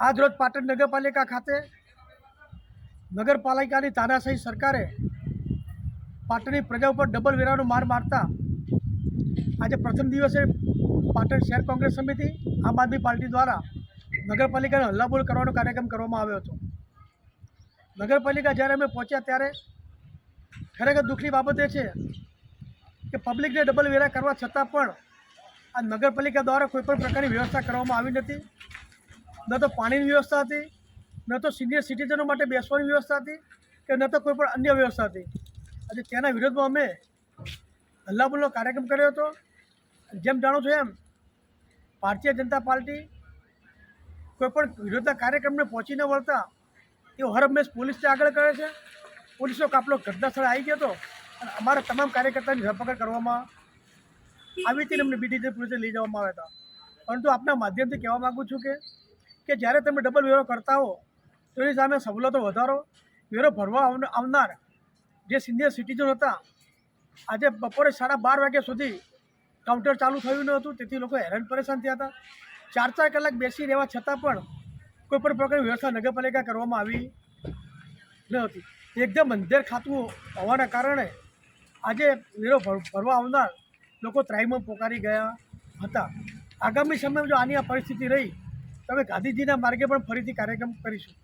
આજ રોજ પાટણ નગરપાલિકા ખાતે નગરપાલિકાની તાનાશાહી સરકારે પાટણની પ્રજા ઉપર ડબલ વેરાનો માર મારતા આજે પ્રથમ દિવસે પાટણ શહેર કોંગ્રેસ સમિતિ, આમ આદમી પાર્ટી દ્વારા નગરપાલિકાને હલ્લાબોલ કરવાનો કાર્યક્રમ કરવામાં આવ્યો હતો. નગરપાલિકા જ્યારે અમે પહોંચ્યા ત્યારે ખરેખર દુઃખની બાબત એ છે કે પબ્લિકને ડબલ વેરા કરવા છતાં પણ આ નગરપાલિકા દ્વારા કોઈપણ પ્રકારની વ્યવસ્થા કરવામાં આવી નથી. ન તો પાણીની વ્યવસ્થા હતી, ન તો સિનિયર સિટીઝનો માટે બેસવાની વ્યવસ્થા હતી કે ન તો કોઈ પણ અન્ય વ્યવસ્થા હતી. આજે તેના વિરોધમાં અમે હલ્લાબોલનો કાર્યક્રમ કર્યો હતો. જેમ જાણો છો એમ, ભારતીય જનતા પાર્ટી કોઈપણ વિરોધના કાર્યક્રમને પહોંચી ન વળતા એ હર હંમેશ પોલીસને આગળ કરે છે. પોલીસનો કાફલો ઘટના સ્થળે આવી ગયો હતો અને અમારા તમામ કાર્યકર્તાની ધરપકડ કરવામાં આવી હતી અમને બીટી પોલીસે લઈ જવામાં આવ્યા હતા. પરંતુ આપના માધ્યમથી કહેવા માગું છું કે કે જ્યારે તમે ડબલ વેરો કરતા હો, તો એની સામે સવલતો વધારો. વેરો ભરવા આવનાર જે સિનિયર સિટીઝન હતા, આજે બપોરે સાડા બાર વાગ્યા સુધી કાઉન્ટર ચાલુ થયું ન હતું, તેથી લોકો હેરાન પરેશાન થયા હતા. ચાર ચાર કલાક બેસી રહેવા છતાં પણ કોઈ પણ પ્રકારની વ્યવસ્થા નગરપાલિકા કરવામાં આવી ન હતી. એકદમ અંધેર ખાતું હોવાના કારણે આજે વેરો ભર- ભરવા આવનાર લોકો ત્રાહીમાં પોકારી ગયા હતા. આગામી સમયમાં જો આની આ પરિસ્થિતિ રહી તો અમે ગાંધીજીના માર્ગે પણ ફરીથી કાર્યક્રમ કરીશું.